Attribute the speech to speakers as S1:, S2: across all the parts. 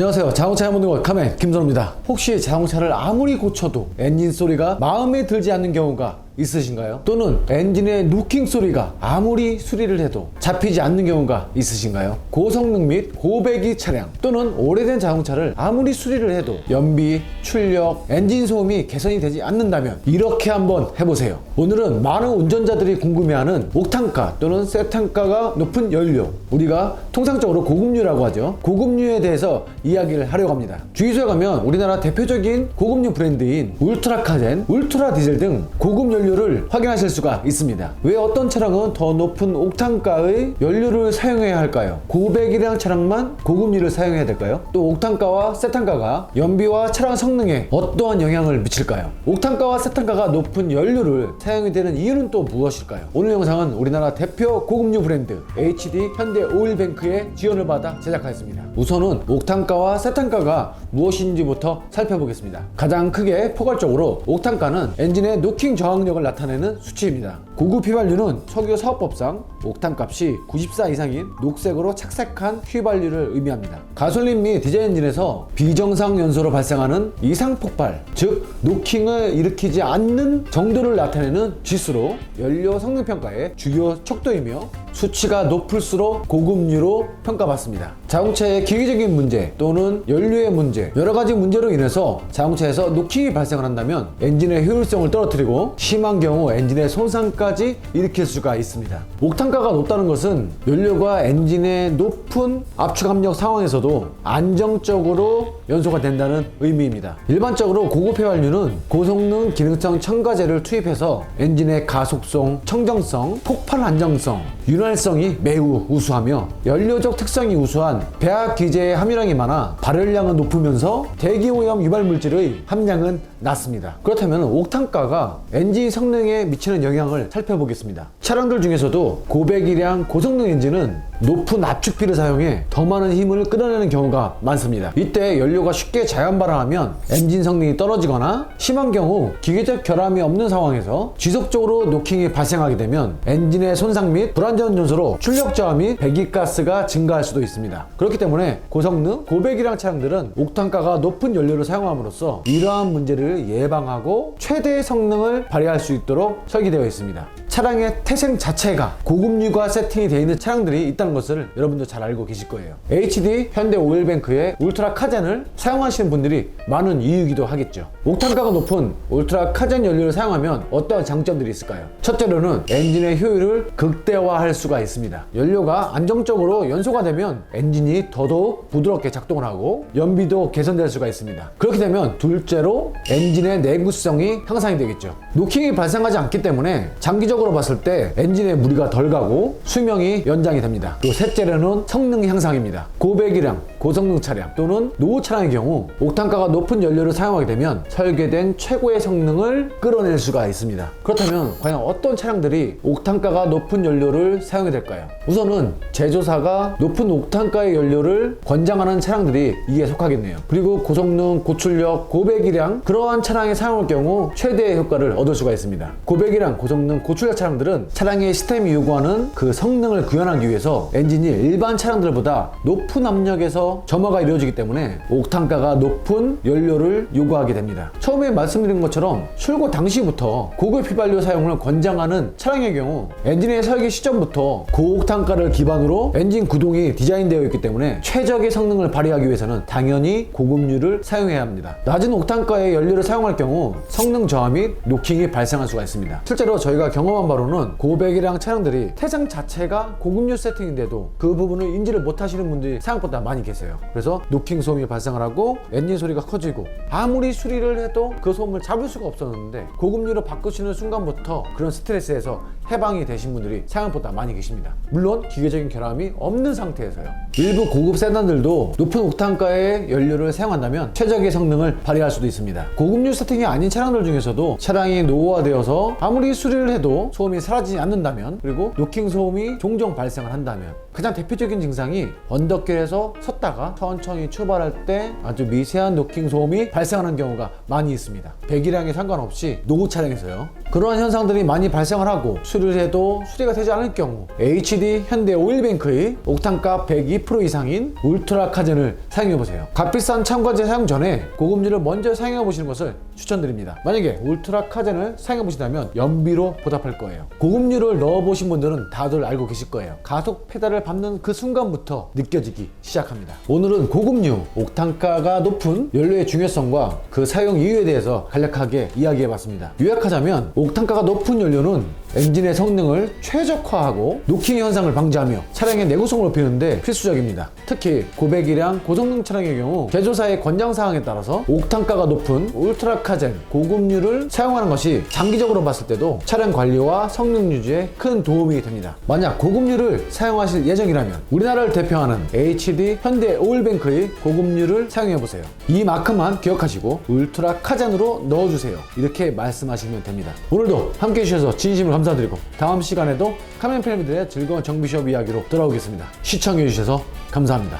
S1: 안녕하세요. 자동차 해보는 카멘 김선호입니다. 혹시 자동차를 아무리 고쳐도 엔진 소리가 마음에 들지 않는 경우가 있으신가요? 또는 엔진의 누킹 소리가 아무리 수리를 해도 잡히지 않는 경우가 있으신가요? 고성능 및 고배기 차량 또는 오래된 자동차를 아무리 수리를 해도 연비, 출력, 엔진 소음이 개선이 되지 않는다면 이렇게 한번 해보세요. 오늘은 많은 운전자들이 궁금해하는 옥탄가 또는 세탄가가 높은 연료 우리가 통상적으로 고급류라고 하죠. 고급류에 대해서 이야기를 하려고 합니다. 주유소에 가면 우리나라 대표적인 고급류 브랜드인 울트라카젠, 울트라 디젤 등 고급 연료 를 확인하실 수가 있습니다. 왜 어떤 차량은 더 높은 옥탄가의 연료를 사용해야 할까요? 고배기량 차량만 고급류를 사용해야 될까요? 또 옥탄가와 세탄가가 연비와 차량 성능에 어떠한 영향을 미칠까요? 옥탄가와 세탄가가 높은 연료를 사용이 되는 이유는 또 무엇일까요? 오늘 영상은 우리나라 대표 고급류 브랜드 HD 현대 오일뱅크의 지원을 받아 제작하였습니다. 우선은 옥탄가와 세탄가가 무엇인지부터 살펴보겠습니다. 가장 크게 포괄적으로 옥탄가는 엔진의 노킹 저항력을 나타내는 수치입니다. 고급 휘발유는 석유 사업법상 옥탄 값이 94 이상인 녹색으로 착색한 휘발유를 의미합니다. 가솔린 및 디젤 엔진에서 비정상 연소로 발생하는 이상 폭발, 즉 노킹을 일으키지 않는 정도를 나타내는 지수로 연료 성능 평가의 주요 척도이며 수치가 높을수록 고급류로 평가받습니다. 자동차의 기계적인 문제 또는 연료의 문제, 여러 가지 문제로 인해서 자동차에서 노킹이 발생을 한다면 엔진의 효율성을 떨어뜨리고 심한 경우 엔진의 손상까지 일으킬 수가 있습니다. 옥탄가가 높다는 것은 연료가 엔진의 높은 압축 압력 상황에서도 안정적으로 연소가 된다는 의미입니다. 일반적으로 고급 휘발유는 고성능 기능성 첨가제를 투입해서 엔진의 가속성, 청정성, 폭발 안정성, 윤 활성이 매우 우수하며 연료적 특성이 우수한 배합 기제의 함유량이 많아 발열량은 높으면서 대기오염 유발 물질의 함량은 낮습니다. 그렇다면 옥탄가가 엔진 성능에 미치는 영향을 살펴보겠습니다. 차량들 중에서도 고배기량 고성능 엔진은 높은 압축비를 사용해 더 많은 힘을 끌어내는 경우가 많습니다. 이때 연료가 쉽게 자연 발화하면 엔진 성능이 떨어지거나 심한 경우 기계적 결함이 없는 상황에서 지속적으로 노킹이 발생하게 되면 엔진의 손상 및 불안전 요소로 출력 저하 및 배기가스가 증가할 수도 있습니다. 그렇기 때문에 고성능 고배기량 차량들은 옥탄가가 높은 연료를 사용함으로써 이러한 문제를 예방하고 최대의 성능을 발휘할 수 있도록 설계되어 있습니다. 차량의 태생 자체가 고급류가 세팅이 되어 있는 차량들이 있다는 것을 여러분도 잘 알고 계실 거예요. HD 현대 오일뱅크의 울트라 카젠을 사용하시는 분들이 많은 이유이기도 하겠죠. 옥탄가가 높은 울트라 카젠 연료를 사용하면 어떠한 장점들이 있을까요? 첫째로는 엔진의 효율을 극대화할 수가 있습니다. 연료가 안정적으로 연소가 되면 엔진이 더더욱 부드럽게 작동을 하고 연비도 개선될 수가 있습니다. 그렇게 되면 둘째로 엔진의 내구성이 향상이 되겠죠. 노킹이 발생하지 않기 때문에 장기적으로 봤을 때 엔진의 무리가 덜 가고 수명이 연장이 됩니다. 또 셋째로는 성능 향상입니다. 고배기량, 고성능 차량 또는 노후 차량의 경우 옥탄가가 높은 연료를 사용하게 되면 설계된 최고의 성능을 끌어낼 수가 있습니다. 그렇다면 과연 어떤 차량들이 옥탄가가 높은 연료를 사용해야 될까요? 우선은 제조사가 높은 옥탄가의 연료를 권장하는 차량들이 이에 속하겠네요. 그리고 고성능, 고출력, 고배기량 그러한 차량에 사용할 경우 최대의 효과를 얻을 수가 있습니다. 고배기량, 고성능, 고출력 차량들은 차량의 시스템이 요구하는 그 성능을 구현하기 위해서 엔진이 일반 차량들보다 높은 압력에서 점화가 이루어지기 때문에 옥탄가가 높은 연료를 요구하게 됩니다. 처음에 말씀드린 것처럼 출고 당시부터 고급 휘발유 사용을 권장하는 차량의 경우 엔진의 설계 시점부터 고옥탄가를 기반으로 엔진 구동이 디자인되어 있기 때문에 최적의 성능을 발휘하기 위해서는 당연히 고급류를 사용해야 합니다. 낮은 옥탄가의 연료를 사용할 경우 성능 저하 및 노킹이 발생할 수가 있습니다. 실제로 저희가 경험한 바로는 고배기량 차량들이 태생 자체가 고급류 세팅인데도 그 부분을 인지를 못하시는 분들이 생각보다 많이 계세요. 그래서 노킹 소음이 발생을 하고 엔진 소리가 커지고 아무리 수리를 해도 그 소음을 잡을 수가 없었는데 고급류로 바꾸시는 순간부터 그런 스트레스에서 해방이 되신 분들이 생각보다 많이 계십니다. 물론 기계적인 결함이 없는 상태에서요. 일부 고급 세단들도 높은 옥탄가의 연료를 사용한다면 최적의 성능을 발휘할 수도 있습니다. 고급류 세팅이 아닌 차량들 중에서도 차량이 노후화되어서 아무리 수리를 해도 소음이 사라지지 않는다면 그리고 노킹 소음이 종종 발생을 한다면 가장 대표적인 증상이 언덕길에서 섰다가 천천히 출발할 때 아주 미세한 노킹 소음이 발생하는 경우가 많이 있습니다. 배기량에 상관없이 노후 차량에서요. 그러한 현상들이 많이 발생을 하고 수리 수리를 해도 수리가 되지 않을 경우 HD 현대 오일뱅크의 옥탄가 102% 이상인 울트라 카젠을 사용해 보세요. 값비싼 첨가제 사용 전에 고급류를 먼저 사용해 보시는 것을 추천드립니다. 만약에 울트라 카젠을 사용해 보신다면 연비로 보답할 거예요. 고급류를 넣어 보신 분들은 다들 알고 계실 거예요. 가속 페달을 밟는 그 순간부터 느껴지기 시작합니다. 오늘은 고급류 옥탄가가 높은 연료의 중요성과 그 사용 이유에 대해서 간략하게 이야기해 봤습니다. 요약하자면 옥탄가가 높은 연료는 엔진의 성능을 최적화하고 노킹 현상을 방지하며 차량의 내구성을 높이는데 필수적입니다. 특히 고배기량 고성능 차량의 경우 제조사의 권장 사항에 따라서 옥탄가가 높은 울트라카젠 고급류를 사용하는 것이 장기적으로 봤을 때도 차량 관리와 성능 유지에 큰 도움이 됩니다. 만약 고급류를 사용하실 예정이라면 우리나라를 대표하는 HD 현대 오일뱅크의 고급류를 사용해 보세요. 이 마크만 기억하시고 울트라카젠으로 넣어주세요. 이렇게 말씀하시면 됩니다. 오늘도 함께 해주셔서 진심으로 감사드리고 다음 시간에도 카멘 팬들의 즐거운 정비숍 이야기로 돌아오겠습니다. 시청해주셔서 감사합니다.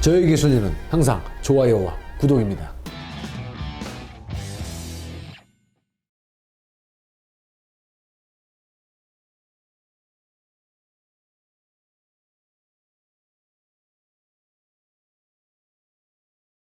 S1: 저희 기술리는 항상 좋아요와 구독입니다.